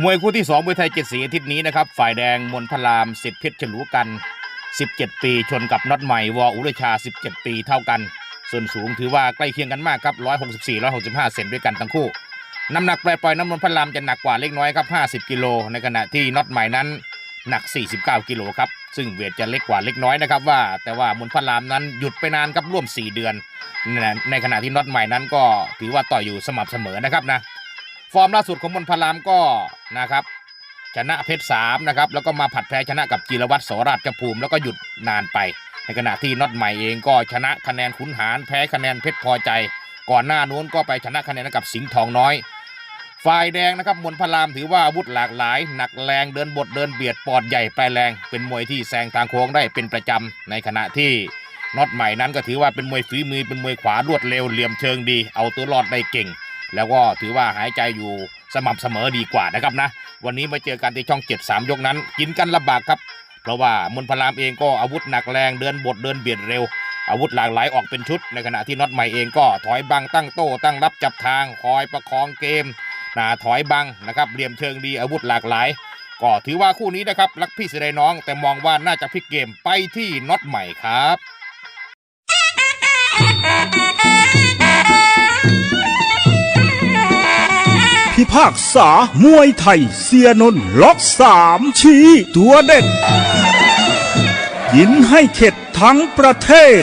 มวยคู่ที่2มวยไทยเจ็ดสีอาทิตย์นี้นะครับ ฝ่ายแดงมนพลามสิทธิเพชรฉลูกัน 17 ปีชนกับน็อตใหม่วออุรชา 17 ปีเท่ากัน ส่วนสูงถือว่าใกล้เคียงกันมากครับ 164 165 เซนด้วยกันทั้งคู่ น้ำหนักปล่อยๆน้ำมนพลามจะหนักกว่าเล็กน้อยครับ 50 กิโลในขณะที่น็อตใหม่นั้นหนัก 49 กิโลครับ ซึ่งเวทจะเล็กกว่าเล็กน้อยนะครับว่า แต่ว่ามนพลามนั้นหยุดไปนานครับร่วม 4 เดือน ในขณะที่น็อตใหม่นั้นก็ถือว่าต่อยอยู่สม่ำเสมอนะครับนะ ฟอร์มล่าสุดของมนพลามก็นะครับชนะเพชรสามนะครับแล้วก็มาผัดแพ้ชนะกับจิรวัตรโสราชภูมิ แล้วก็หยุดนานไป ในขณะที่น็อตใหม่เองก็ชนะคะแนนขุนหารแพ้คะแนนเพชรพอใจ ก่อนหน้านู้นก็ไปชนะคะแนนกับสิงห์ทองน้อย ฝ่ายแดงนะครับมนพลามถือว่าอาวุธหลากหลาย หนักแรงเดินบทเดินเบียดปอดใหญ่ปลายแรง เป็นมวยที่แซงทางโค้งได้เป็นประจำในขณะที่น็อตใหม่นั้นก็ถือว่าเป็นมวยฝีมือเป็นมวยขวารวดเร็วเหลี่ยมเชิงดี เอาตัวรอดได้เก่ง แล้วก็ถือว่าหายใจอยู่สม่ำเสมอดีกว่านะครับนะ วันนี้มาเจอกันที่ช่องเจ็ดสามยกนั้น กินกันลำบากครับ เพราะว่ามนพลามเองก็อาวุธหนักแรงเดินบทเดินเบียดเร็ว อาวุธหลากหลายออกเป็นชุด ในขณะที่น็อตใหม่เองก็ถอยบังตั้งโต้ตั้งรับจับทางคอยประคองเกมนะถอยบังนะครับเหลี่ยมเชิงดีอาวุธหลากหลาย ก็ถือว่าคู่นี้นะครับรักพี่เสียดายน้อง แต่มองว่าน่าจะพลิกเกมไปที่น็อตใหม่ครับ พากษามวยไทยเสียนนล็อกสามชี้ตัวเด็ดกินให้เข็ดทั้งประเทศ